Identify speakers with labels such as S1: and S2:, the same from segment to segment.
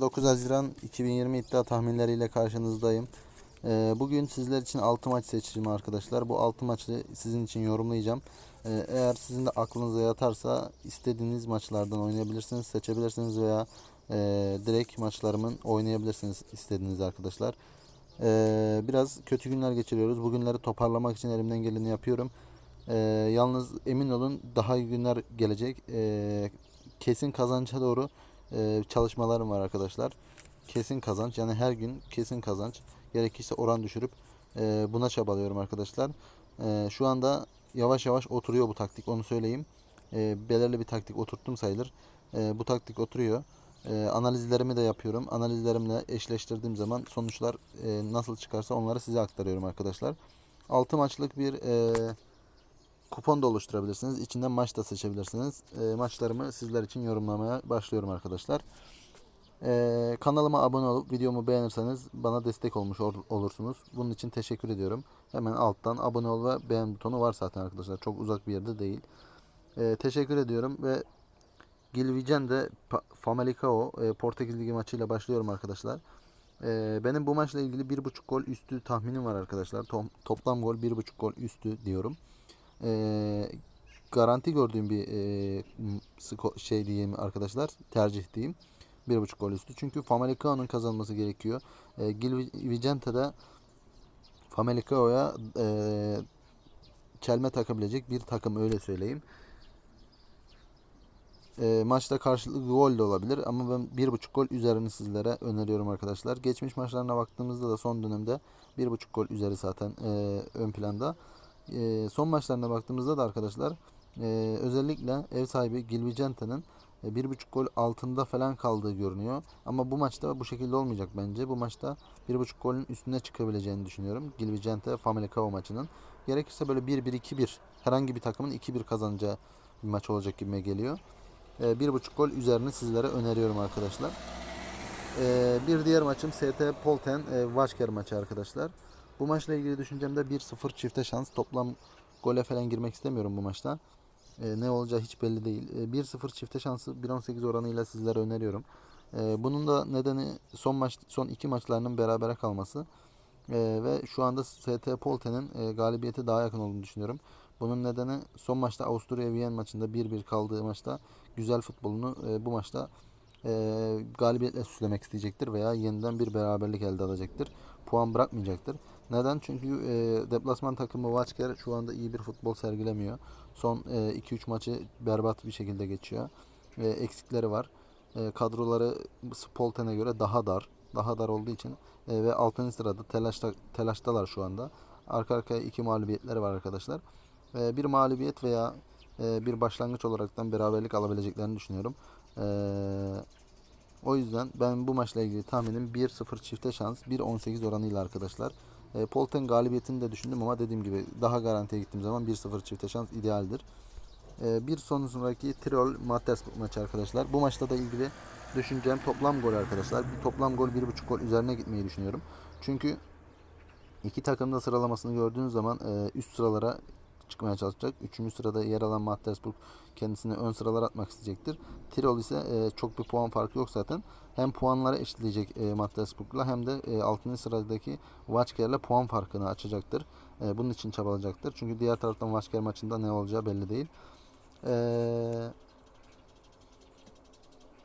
S1: 9 Haziran 2020 iddia tahminleriyle karşınızdayım. Ee, Bugün sizler için 6 maç seçeceğim arkadaşlar. Bu 6 maçı sizin için yorumlayacağım. Ee, Eğer sizin de aklınıza yatarsa istediğiniz maçlardan oynayabilirsiniz, seçebilirsiniz veya e, direkt maçlarımın oynayabilirsiniz istediğiniz arkadaşlar. Ee, Biraz kötü günler geçiriyoruz. Bu günleri toparlamak için elimden geleni yapıyorum. Yalnız emin olun daha iyi günler gelecek. Kesin kazança doğru e, çalışmalarım var arkadaşlar. Kesin kazanç yani her gün kesin kazanç. Gerekirse oran düşürüp e, buna çabalıyorum arkadaşlar. E, şu anda yavaş yavaş oturuyor bu taktik onu söyleyeyim. E, belirli bir taktik oturttum sayılır. E, bu taktik oturuyor. E, analizlerimi de yapıyorum. Analizlerimle eşleştirdiğim zaman sonuçlar e, nasıl çıkarsa onları size aktarıyorum arkadaşlar. 6 maçlık bir e, kupon da oluşturabilirsiniz. İçinden maç da seçebilirsiniz. E, maçlarımı sizler için yorumlamaya başlıyorum arkadaşlar. E, kanalıma abone olup videomu beğenirseniz bana destek olmuş ol- olursunuz. Bunun için teşekkür ediyorum. Hemen alttan abone ol ve beğen butonu var zaten arkadaşlar. Çok uzak bir yerde değil. E, teşekkür ediyorum ve Gilvicente Pa- Famalicão e, Portekiz Ligi maçıyla başlıyorum arkadaşlar. E, benim bu maçla ilgili 1.5 gol üstü tahminim var arkadaşlar. Tom- toplam gol 1.5 gol üstü diyorum e, garanti gördüğüm bir e, şey diyeyim arkadaşlar tercih diyeyim. Bir buçuk gol üstü. Çünkü Famalicão'nun kazanması gerekiyor. E, Gil Vicente de Famalicão'ya e, çelme takabilecek bir takım öyle söyleyeyim. E, maçta karşılıklı gol de olabilir ama ben bir buçuk gol üzerini sizlere öneriyorum arkadaşlar. Geçmiş maçlarına baktığımızda da son dönemde bir buçuk gol üzeri zaten e, ön planda. E, son maçlarına baktığımızda da arkadaşlar e, özellikle ev sahibi Gilvicente'nin e, bir buçuk gol altında falan kaldığı görünüyor. Ama bu maçta bu şekilde olmayacak bence. Bu maçta bir buçuk golün üstüne çıkabileceğini düşünüyorum. Gilvicente Famalicão maçının. Gerekirse böyle 1-1-2-1 herhangi bir takımın 2-1 kazanacağı bir maç olacak gibime geliyor. E, bir buçuk gol üzerini sizlere öneriyorum arkadaşlar. Bir diğer maçım ST Polten Vaşker maçı arkadaşlar. Bu maçla ilgili düşüncemde 1-0 çifte şans. Toplam gole falan girmek istemiyorum bu maçta. E, ne olacağı hiç belli değil. E, 1-0 çifte şansı 1.18 oranıyla sizlere öneriyorum. E, bunun da nedeni son maç son iki maçlarının berabere kalması. E, ve şu anda ST Polten'in e, galibiyeti daha yakın olduğunu düşünüyorum. Bunun nedeni son maçta Avusturya Viyen maçında 1-1 kaldığı maçta güzel futbolunu e, bu maçta e, galibiyetle süslemek isteyecektir veya yeniden bir beraberlik elde edecektir. Puan bırakmayacaktır. Neden? Çünkü e, deplasman takımı Vaçker şu anda iyi bir futbol sergilemiyor. Son 2-3 maçı berbat bir şekilde geçiyor. E, eksikleri var. E, kadroları Spolten'e göre daha dar. Daha dar olduğu için e, ve 6. sırada telaşta, telaştalar şu anda. Arka arkaya iki mağlubiyetleri var arkadaşlar. E, bir mağlubiyet veya e, bir başlangıç olaraktan beraberlik alabileceklerini düşünüyorum. E, o yüzden ben bu maçla ilgili tahminim 1-0 çifte şans 1-18 oranıyla arkadaşlar. E, Polten galibiyetini de düşündüm ama dediğim gibi daha garantiye gittiğim zaman 1-0 çifte şans idealdir. E, bir sonraki Tirol Mattersburg maçı arkadaşlar. Bu maçta da ilgili düşüncem toplam gol arkadaşlar. Bir toplam gol 1.5 gol üzerine gitmeyi düşünüyorum. Çünkü iki takım da sıralamasını gördüğünüz zaman e, üst sıralara çıkmaya çalışacak. Üçüncü sırada yer alan Mattersburg kendisini ön sıralara atmak isteyecektir. Tirol ise e, çok bir puan farkı yok zaten. Hem puanları eşitleyecek e, Mattersburg'la hem de e, 6. sıradaki Vaçker'le puan farkını açacaktır. E, bunun için çabalayacaktır. Çünkü diğer taraftan Vaçker maçında ne olacağı belli değil. Eee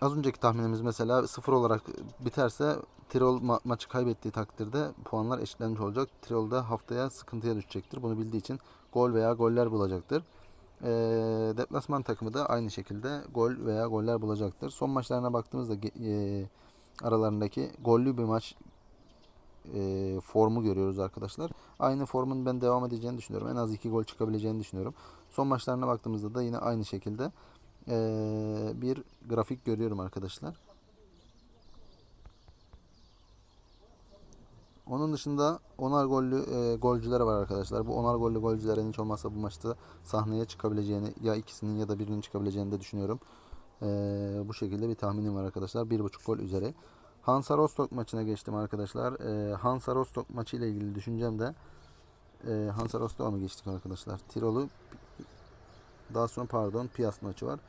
S1: Az önceki tahminimiz mesela 0 olarak biterse Tirol ma- maçı kaybettiği takdirde puanlar eşitlenmiş olacak. Tirol da haftaya sıkıntıya düşecektir. Bunu bildiği için gol veya goller bulacaktır. Ee, deplasman takımı da aynı şekilde gol veya goller bulacaktır. Son maçlarına baktığımızda e, aralarındaki gollü bir maç e, formu görüyoruz arkadaşlar. Aynı formun ben devam edeceğini düşünüyorum. En az 2 gol çıkabileceğini düşünüyorum. Son maçlarına baktığımızda da yine aynı şekilde bir grafik görüyorum arkadaşlar. Onun dışında onar gollü e, golcüler var arkadaşlar. Bu onar gollü golcülerin hiç olmazsa bu maçta sahneye çıkabileceğini ya ikisinin ya da birinin çıkabileceğini de düşünüyorum. Ee, bu şekilde bir tahminim var arkadaşlar. 1.5 gol üzeri. Hansa Rostock maçına geçtim arkadaşlar. Ee, Hansa Rostock maçı ile ilgili düşüncem de e, Hansa Rostock'a mı geçtik arkadaşlar? Tirol'u daha sonra pardon Piyas maçı var.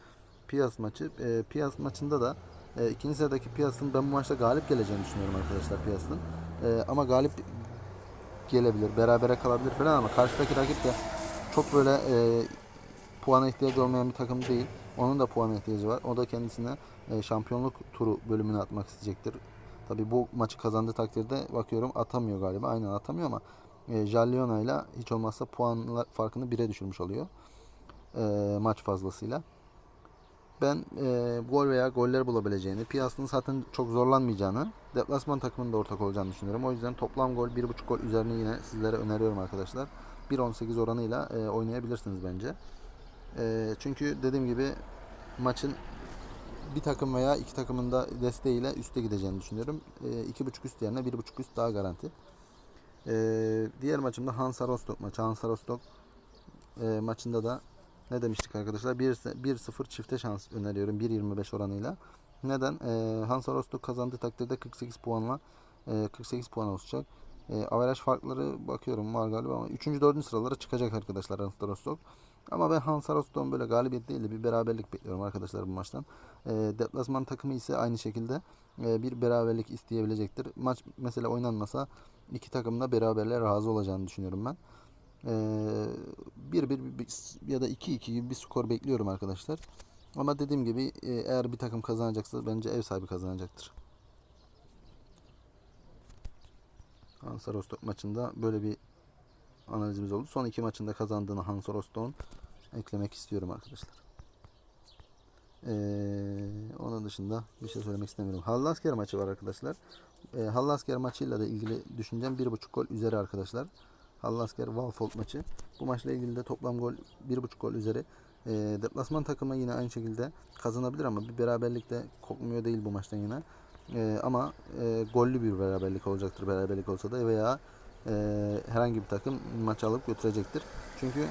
S1: Piyas maçı. E, Piyas maçında da E, ikinci sıradaki Piyas'ın ben bu maçta galip geleceğini düşünüyorum arkadaşlar Piyas'ın. E, ama galip gelebilir, berabere kalabilir falan ama karşıdaki rakip de çok böyle e, puana ihtiyacı olmayan bir takım değil. Onun da puana ihtiyacı var. O da kendisine e, şampiyonluk turu bölümüne atmak isteyecektir. Tabii bu maçı kazandığı takdirde bakıyorum atamıyor galiba. Aynen atamıyor ama e, Jalliona ile hiç olmazsa puanlar farkını 1'e düşürmüş oluyor. E, maç fazlasıyla. Ben e, gol veya goller bulabileceğini, Piyas'ın zaten çok zorlanmayacağını, deplasman takımının da ortak olacağını düşünüyorum. O yüzden toplam gol 1.5 gol üzerine yine sizlere öneriyorum arkadaşlar. 1.18 oranıyla e, oynayabilirsiniz bence. E, çünkü dediğim gibi maçın bir takım veya iki takımın da desteğiyle üste gideceğini düşünüyorum. E, 2.5 üst yerine 1.5 üst daha garanti. E, diğer maçımda Hansa Rostock maçı. Hansa Rostock e, maçında da ne demiştik arkadaşlar? 1-0 çifte şans öneriyorum 1.25 oranıyla. Neden? E, Hansa Rostock kazandığı takdirde 48 puanla e, 48 puan olacak. E, averaj farkları bakıyorum var galiba ama 3. 4. sıralara çıkacak arkadaşlar Hansa Rostock. Ama ben Hansa Rostock'un böyle galibiyet değil de bir beraberlik bekliyorum arkadaşlar bu maçtan. E, deplasman takımı ise aynı şekilde e, bir beraberlik isteyebilecektir. Maç mesela oynanmasa iki takım da beraberliğe razı olacağını düşünüyorum ben. Ee, 1-1 ya da 2-2 gibi bir skor bekliyorum arkadaşlar. Ama dediğim gibi e, eğer bir takım kazanacaksa bence ev sahibi kazanacaktır. Hansa Rostock maçında böyle bir analizimiz oldu. Son iki maçında kazandığını Hansa Rostock'un eklemek istiyorum arkadaşlar. Ee, onun dışında bir şey söylemek istemiyorum. Hallasker maçı var arkadaşlar. Ee, Hallasker maçıyla da ilgili düşüncem 1.5 gol üzeri arkadaşlar. Hallasker Walford maçı. Bu maçla ilgili de toplam gol 1.5 gol üzeri. E, deplasman takımı yine aynı şekilde kazanabilir ama bir beraberlik de kokmuyor değil bu maçtan yine. E, ama e, gollü bir beraberlik olacaktır beraberlik olsa da veya e, herhangi bir takım maç alıp götürecektir. Çünkü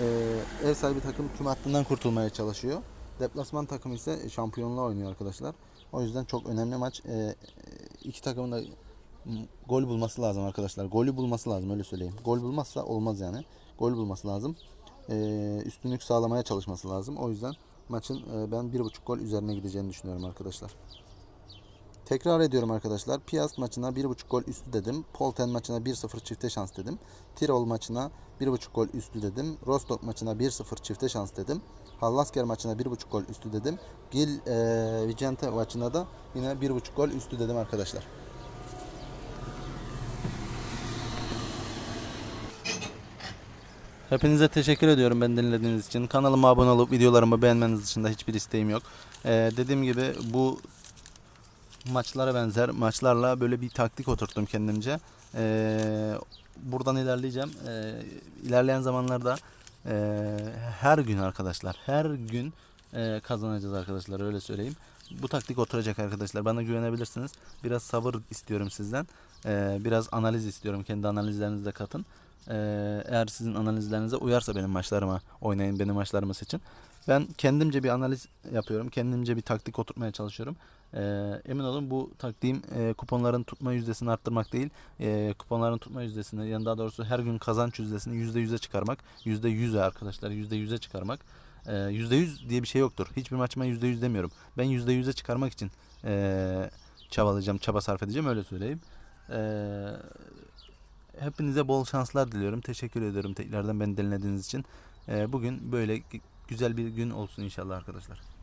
S1: e, ev sahibi takım tüm hattından kurtulmaya çalışıyor. Deplasman takımı ise şampiyonluğa oynuyor arkadaşlar. O yüzden çok önemli maç. E, iki takımın da gol bulması lazım arkadaşlar. Golü bulması lazım öyle söyleyeyim. Gol bulmazsa olmaz yani. Gol bulması lazım. Ee, üstünlük sağlamaya çalışması lazım. O yüzden maçın e, ben 1.5 gol üzerine gideceğini düşünüyorum arkadaşlar. Tekrar ediyorum arkadaşlar. Piast maçına 1.5 gol üstü dedim. Polten maçına 1-0 çifte şans dedim. Tirol maçına 1.5 gol üstü dedim. Rostock maçına 1-0 çifte şans dedim. Hallasker maçına 1.5 gol üstü dedim. Gil e, Vicente maçına da yine 1.5 gol üstü dedim arkadaşlar.
S2: Hepinize teşekkür ediyorum ben dinlediğiniz için. Kanalıma abone olup videolarımı beğenmeniz dışında hiçbir isteğim yok. Ee, dediğim gibi bu maçlara benzer maçlarla böyle bir taktik oturttum kendimce. Ee, buradan ilerleyeceğim. Ee, ilerleyen zamanlarda e, her gün arkadaşlar her gün e, kazanacağız arkadaşlar öyle söyleyeyim. Bu taktik oturacak arkadaşlar. Bana güvenebilirsiniz. Biraz sabır istiyorum sizden. Ee, biraz analiz istiyorum. Kendi analizlerinizi katın. Ee, eğer sizin analizlerinize uyarsa benim maçlarıma oynayın, benim maçlarımı seçin. Ben kendimce bir analiz yapıyorum. Kendimce bir taktik oturtmaya çalışıyorum. Ee, emin olun bu taktiğim e, kuponların tutma yüzdesini arttırmak değil. E, kuponların tutma yüzdesini yani daha doğrusu her gün kazanç yüzdesini %100'e çıkarmak. %100'e arkadaşlar %100'e çıkarmak. E, %100 diye bir şey yoktur. Hiçbir maçıma %100 demiyorum. Ben %100'e çıkarmak için e, çabalayacağım, çaba sarf edeceğim öyle söyleyeyim. Eee Hepinize bol şanslar diliyorum. Teşekkür ediyorum tekrardan beni dinlediğiniz için. Ee, bugün böyle güzel bir gün olsun inşallah arkadaşlar.